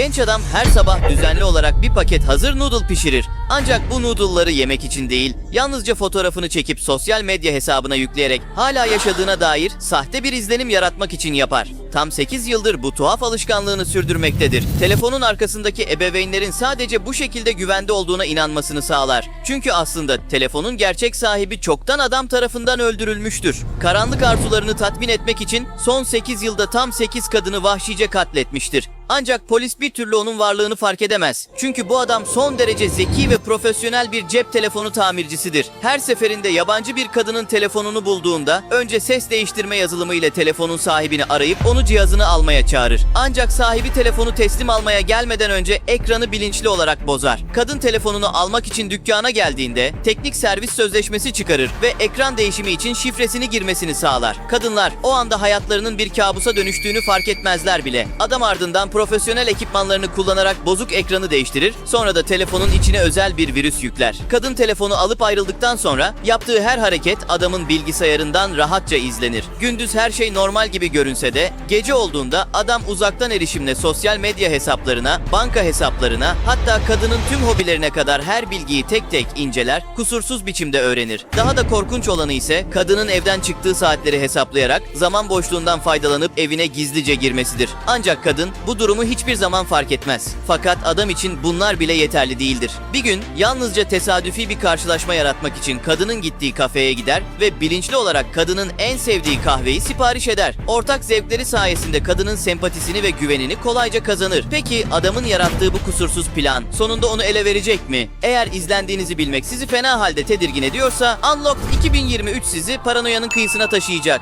Genç adam her sabah düzenli olarak bir paket hazır noodle pişirir. Ancak bu noodle'ları yemek için değil, yalnızca fotoğrafını çekip sosyal medya hesabına yükleyerek hala yaşadığına dair sahte bir izlenim yaratmak için yapar. Tam 8 yıldır bu tuhaf alışkanlığını sürdürmektedir. Telefonun arkasındaki ebeveynlerin sadece bu şekilde güvende olduğuna inanmasını sağlar. Çünkü aslında telefonun gerçek sahibi çoktan adam tarafından öldürülmüştür. Karanlık arzularını tatmin etmek için son 8 yılda tam 8 kadını vahşice katletmiştir. Ancak polis bir türlü onun varlığını fark edemez. Çünkü bu adam son derece zeki ve profesyonel bir cep telefonu tamircisidir. Her seferinde yabancı bir kadının telefonunu bulduğunda önce ses değiştirme yazılımı ile telefonun sahibini arayıp onu cihazını almaya çağırır. Ancak sahibi telefonu teslim almaya gelmeden önce ekranı bilinçli olarak bozar. Kadın telefonunu almak için dükkana geldiğinde teknik servis sözleşmesi çıkarır ve ekran değişimi için şifresini girmesini sağlar. Kadınlar o anda hayatlarının bir kabusa dönüştüğünü fark etmezler bile. Adam ardından profesyonel ekipmanlarını kullanarak bozuk ekranı değiştirir, sonra da telefonun içine özel bir virüs yükler. Kadın telefonu alıp ayrıldıktan sonra yaptığı her hareket adamın bilgisayarından rahatça izlenir. Gündüz her şey normal gibi görünse de gece olduğunda adam uzaktan erişimle sosyal medya hesaplarına, banka hesaplarına, hatta kadının tüm hobilerine kadar her bilgiyi tek tek inceler, kusursuz biçimde öğrenir. Daha da korkunç olanı ise kadının evden çıktığı saatleri hesaplayarak zaman boşluğundan faydalanıp evine gizlice girmesidir. Ancak kadın bu durumu hiçbir zaman fark etmez. Fakat adam için bunlar bile yeterli değildir. Bir gün yalnızca tesadüfi bir karşılaşma yaratmak için kadının gittiği kafeye gider ve bilinçli olarak kadının en sevdiği kahveyi sipariş eder. Ortak zevkleri sayesinde kadının sempatisini ve güvenini kolayca kazanır. Peki adamın yarattığı bu kusursuz plan sonunda onu ele verecek mi? Eğer izlendiğinizi bilmek sizi fena halde tedirgin ediyorsa Unlocked 2023 sizi paranoyanın kıyısına taşıyacak.